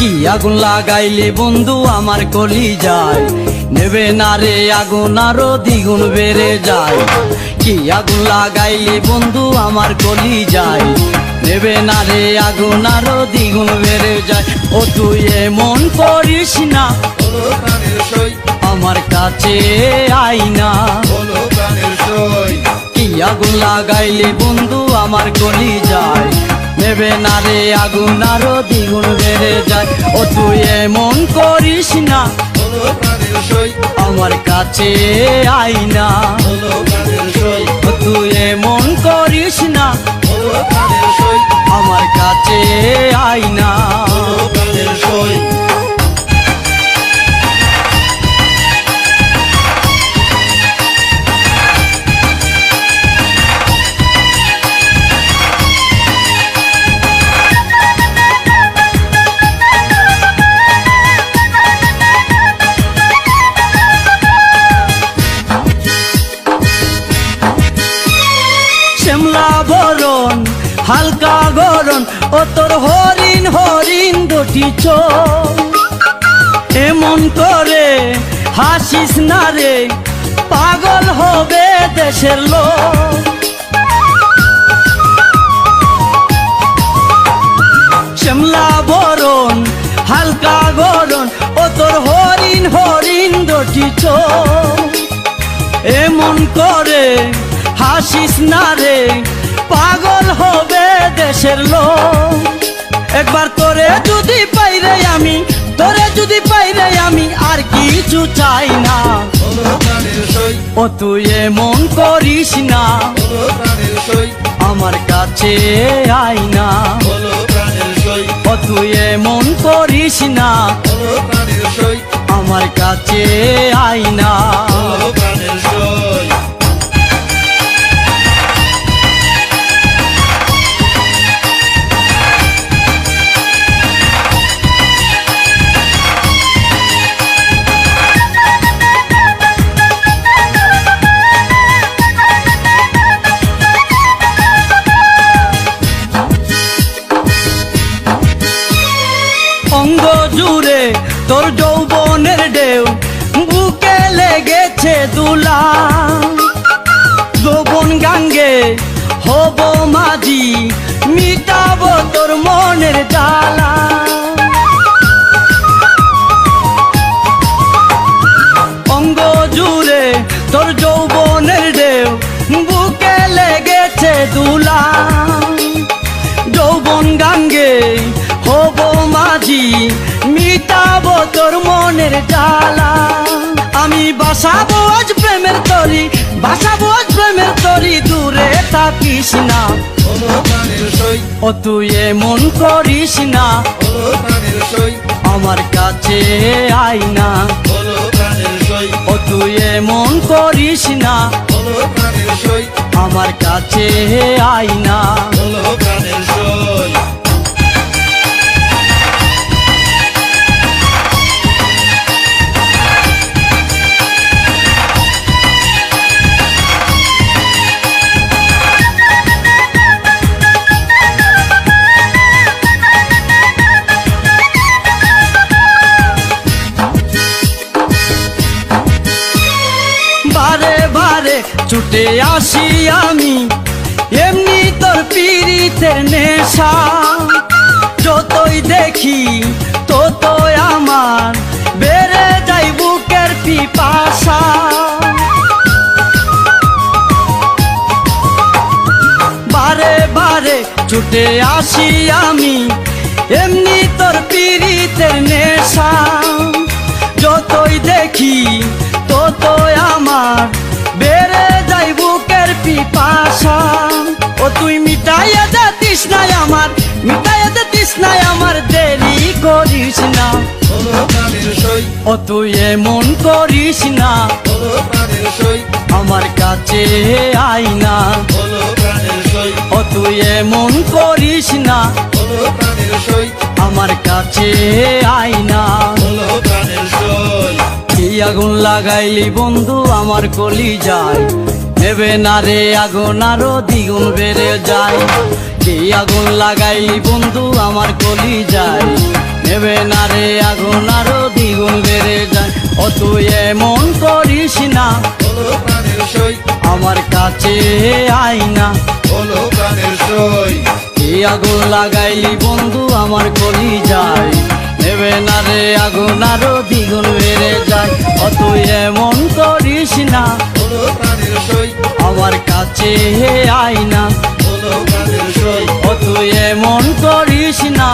আগুন লাগাইলে বন্ধু আমার কলি যায় নেবে না রে আগুন আরও দ্বিগুণ বেড়ে যায়। কি আগুন লাগাইলে বন্ধু আমার কলি যায় নেবে না রে আগুন আরও দ্বিগুণ বেড়ে যায়। ও তুই এমন করিস না, আমার কাছে আই না। হলো প্রাণের সই কি আগুন লাগাইলে বন্ধু আমার কলি যায় নেবে না রে আগুন আরও দ্বিগুণ বেড়ে যায়। ও তুই এমন করিস না। আমার কাছে আই না। ও তুই এমন করিস না। আমার কাছে আই না। বরণ হালকা গরণ, ও তোর হরিণ হরিণ দুটি এমন করে হাসিস না রে, পাগল হবে দেশের লোক। শ্যামলা বরণ, হালকা গরণ, ও তোর হরিণ হরিণ দুটি এমন করে হাসিস না রে, পাগল হবে দেশের লোক। একবার তোরে যদি পাইরে আমি, তোরে যদি পাইরে আমি, আর কিছু চাই না। ও তুই এমন করিস না, আমার কাছে আই না। ও তুই এমন করিস না, আমার কাছে আই না। তোর যৌবনের ঢেউ বুকে লেগেছে দুলা। যৌবন গাঙ্গে হব মাঝি, মিটাবো তোর মনের জ্বালা। অঙ্গ জুড়ে তোর যৌবনের ঢেউ বুকে লেগেছে দুলা। জ্বালা আমি বাসাবো আজ প্রেমের তরি, বাসাবো আজ প্রেমের তরি, দূরে থাকিস না। ও তুই এমন করিস না। আমার কাছে আই না। ও তুই এমন করিস না। আমার কাছে আই না। ছুটে আসি আমি, এমনি তোর পীড়িতের নেশা। যতই দেখি, ততই আমার বেড়ে যাই বুকের পিপাসা। বারে বারে ছুটে আসি আমি, এমনি তোর পীড়িতের নেশা। যতই দেখি ও তুই এমন করিস না। আমার কাছে আই না। ও তুই এমন করিস না। আমার কাছে আই না। এই আগুন লাগাইলি বন্ধু আমার কলি যায় নেবে না রে আগুন আরও দ্বিগুণ বেড়ে যায়। এই আগুন লাগাইলি বন্ধু আমার কলি যায় নেবে না রে আগুন আরও কাছে আয় না হলো প্রাণের সই। কি আগুন লাগাইলি বন্ধু আমার কলি যায় নেবে না রে আগুন আরও দ্বিগুণ বেড়ে যায়। ও তুই এমন করিস না। আমার কাছে আয় না হলো প্রাণের সই। ও তুই এমন করিস না।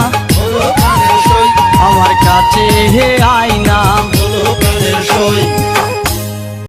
আমার কাছে আয়